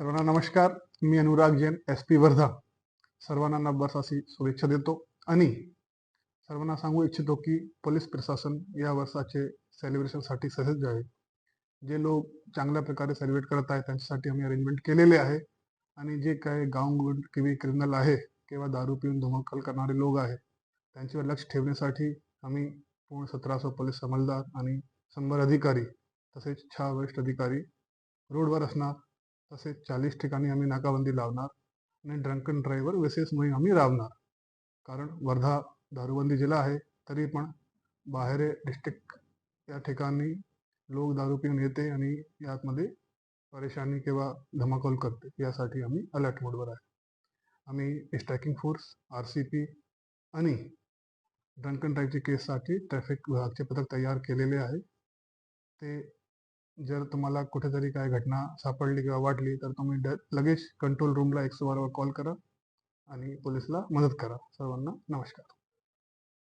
सर्वांना नमस्कार. मी अनुराग जैन एस पी वर्धा. सर्वांना नववर्षाची शुभेच्छा देतो आणि सर्वांना सांगू इच्छितो की पोलीस प्रशासन या वर्षाचे सेलिब्रेशनसाठी सजग आहे जे लोक चांगल्या प्रकारे सेलिब्रेट करत आहेत त्यांच्यासाठी आम्ही अरेंजमेंट केलेले आहे. आणि जे काही गावगुंड किंवा क्रिमिनल आहे किंवा दारू पिऊन धुमाकूळ करणारे लोक आहे त्यांच्यावर लक्ष ठेवण्यासाठी आम्ही पूर्ण सतराशे पोलीस अंमलदार आणि शंभर अधिकारी तसेच छा वरिष्ठ अधिकारी रोडवर असणार. तसेच चाळीस ठिकाणी आम्ही नाकाबंदी लावणार आणि ड्रंकन ड्रायव्हर विशेष मोहीम आम्ही राबणार. कारण वर्धा दारूबंदी जिल्हा आहे तरी पण बाहेर डिस्ट्रिक्ट या ठिकाणी लोक दारू पिऊन येते आणि यातमध्ये परेशानी किंवा धमाकोल करते यासाठी आम्ही अलर्ट मोडवर आहे. आम्ही striking force R C P आणि ड्रंकन ड्राईव्हच्या केससाठी ट्रॅफिक विभागचे पथक तयार केलेले आहे. ते जर तुम्हाला कुठेतरी काय घटना सापडली किंवा वाटली तर तुम्ही ड लगेच कंट्रोल रूमला एकशे बारावर कॉल करा आणि पोलिसला मदत करा. सर्वांना नमस्कार.